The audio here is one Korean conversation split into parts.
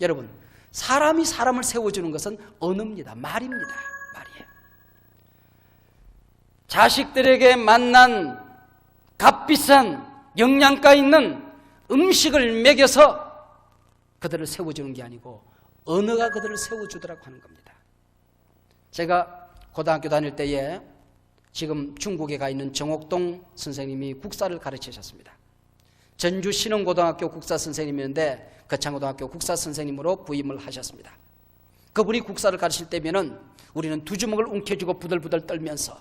여러분, 사람이 사람을 세워주는 것은 언어입니다. 말입니다. 말이에요. 자식들에게 만난 값비싼 영양가 있는 음식을 먹여서 그들을 세워주는 게 아니고 언어가 그들을 세워주더라고 하는 겁니다. 제가 고등학교 다닐 때에 지금 중국에 가 있는 정옥동 선생님이 국사를 가르치셨습니다. 전주 신흥고등학교 국사 선생님이었는데 거창고등학교 국사 선생님으로 부임을 하셨습니다. 그분이 국사를 가르칠 때면은 우리는 두 주먹을 움켜쥐고 부들부들 떨면서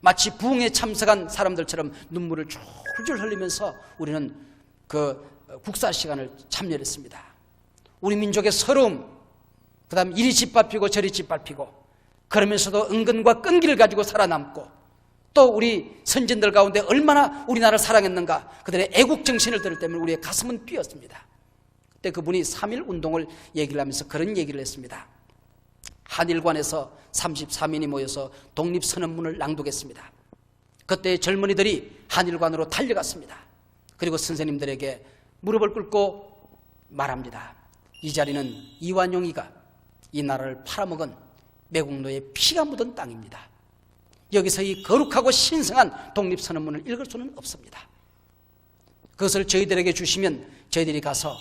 마치 부흥에 참석한 사람들처럼 눈물을 줄줄 흘리면서 우리는 그 국사 시간을 참여했습니다. 우리 민족의 서러움, 그 다음 이리 짓밟히고 저리 짓밟히고 그러면서도 은근과 끈기를 가지고 살아남고 또 우리 선진들 가운데 얼마나 우리나라를 사랑했는가 그들의 애국 정신을 들을 때면 우리의 가슴은 뛰었습니다. 그때 그분이 3.1 운동을 얘기를 하면서 그런 얘기를 했습니다. 한일관에서 33인이 모여서 독립선언문을 낭독했습니다. 그때 젊은이들이 한일관으로 달려갔습니다. 그리고 선생님들에게 무릎을 꿇고 말합니다. 이 자리는 이완용이가 이 나라를 팔아먹은 매국노의 피가 묻은 땅입니다. 여기서 이 거룩하고 신성한 독립선언문을 읽을 수는 없습니다. 그것을 저희들에게 주시면 저희들이 가서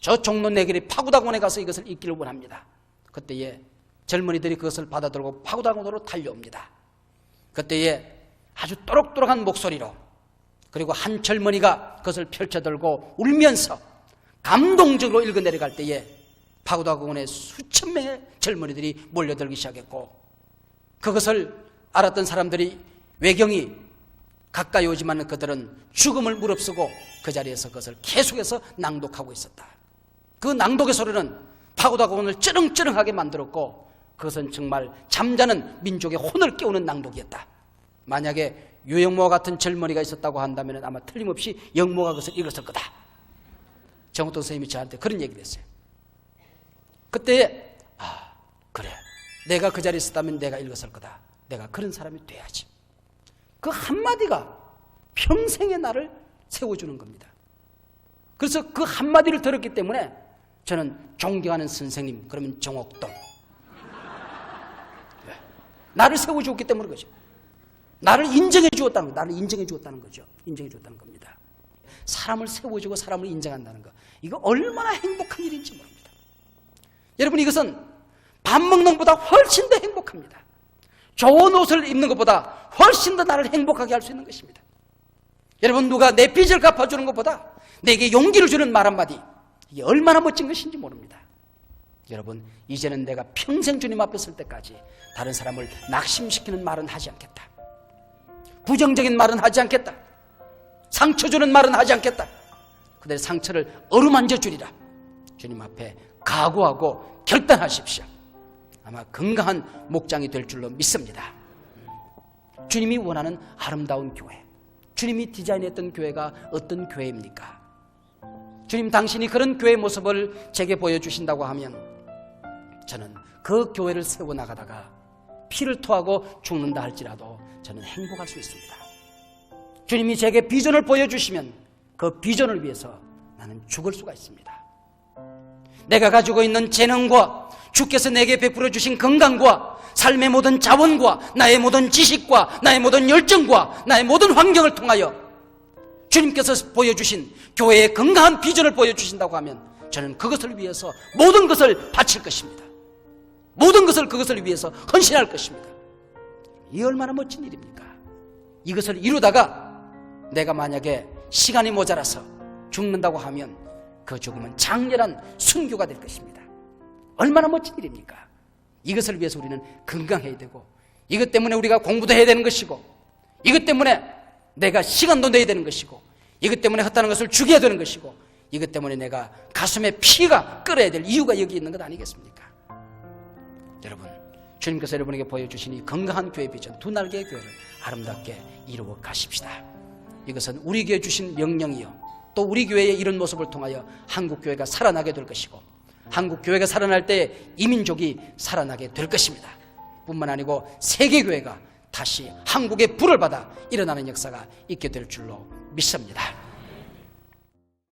저 종로 내길의 파구다곤에 가서 이것을 읽기를 원합니다. 그때에 젊은이들이 그것을 받아들고 파구다곤으로 달려옵니다. 그때에 아주 또록또록한 목소리로 그리고 한 젊은이가 그것을 펼쳐들고 울면서 감동적으로 읽어 내려갈 때에 파구다공원에 수천 명의 젊은이들이 몰려들기 시작했고 그것을 알았던 사람들이 외경이 가까이 오지만 그들은 죽음을 무릅쓰고 그 자리에서 그것을 계속해서 낭독하고 있었다. 그 낭독의 소리는 파고다공원을 쩌렁쩌렁하게 만들었고 그것은 정말 잠자는 민족의 혼을 깨우는 낭독이었다. 만약에 유영모와 같은 젊은이가 있었다고 한다면 아마 틀림없이 영모가 그것을 읽었을 거다. 정우동 선생님이 저한테 그런 얘기를 했어요. 그때 아 그래 내가 그 자리에 있었다면 내가 읽었을 거다. 내가 그런 사람이 돼야지. 그 한마디가 평생의 나를 세워주는 겁니다. 그래서 그 한마디를 들었기 때문에 저는 존경하는 선생님 그러면 정옥동 네. 나를 세워주었기 때문에 그죠. 나를 인정해 주었다는 거, 나를 인정해 주었다는 거죠. 인정해 주었다는 겁니다. 사람을 세워주고 사람을 인정한다는 거, 이거 얼마나 행복한 일인지 모릅니다. 여러분 이것은 밥 먹는 것보다 훨씬 더 행복합니다. 좋은 옷을 입는 것보다 훨씬 더 나를 행복하게 할 수 있는 것입니다. 여러분 누가 내 빚을 갚아주는 것보다 내게 용기를 주는 말 한마디 이게 얼마나 멋진 것인지 모릅니다. 여러분 이제는 내가 평생 주님 앞에 설 때까지 다른 사람을 낙심시키는 말은 하지 않겠다. 부정적인 말은 하지 않겠다. 상처 주는 말은 하지 않겠다. 그들의 상처를 어루만져 주리라. 주님 앞에 각오하고 결단하십시오. 아마 건강한 목장이 될 줄로 믿습니다. 주님이 원하는 아름다운 교회. 주님이 디자인했던 교회가 어떤 교회입니까? 주님 당신이 그런 교회 모습을 제게 보여주신다고 하면 저는 그 교회를 세워나가다가 피를 토하고 죽는다 할지라도 저는 행복할 수 있습니다. 주님이 제게 비전을 보여주시면 그 비전을 위해서 나는 죽을 수가 있습니다. 내가 가지고 있는 재능과 주께서 내게 베풀어 주신 건강과 삶의 모든 자원과 나의 모든 지식과 나의 모든 열정과 나의 모든 환경을 통하여 주님께서 보여주신 교회의 건강한 비전을 보여주신다고 하면 저는 그것을 위해서 모든 것을 바칠 것입니다. 모든 것을 그것을 위해서 헌신할 것입니다. 이 얼마나 멋진 일입니까? 이것을 이루다가 내가 만약에 시간이 모자라서 죽는다고 하면 그 죽음은 장렬한 순교가 될 것입니다. 얼마나 멋진 일입니까? 이것을 위해서 우리는 건강해야 되고 이것 때문에 우리가 공부도 해야 되는 것이고 이것 때문에 내가 시간도 내야 되는 것이고 이것 때문에 헛다는 것을 죽여야 되는 것이고 이것 때문에 내가 가슴에 피가 끓어야 될 이유가 여기 있는 것 아니겠습니까? 여러분 주님께서 여러분에게 보여주신 이 건강한 교회 비전 두 날개의 교회를 아름답게 이루어 가십시다. 이것은 우리 교회 주신 명령이요. 또 우리 교회의 이런 모습을 통하여 한국 교회가 살아나게 될 것이고 한국 교회가 살아날 때 이민족이 살아나게 될 것입니다. 뿐만 아니고 세계 교회가 다시 한국의 불을 받아 일어나는 역사가 있게 될 줄로 믿습니다.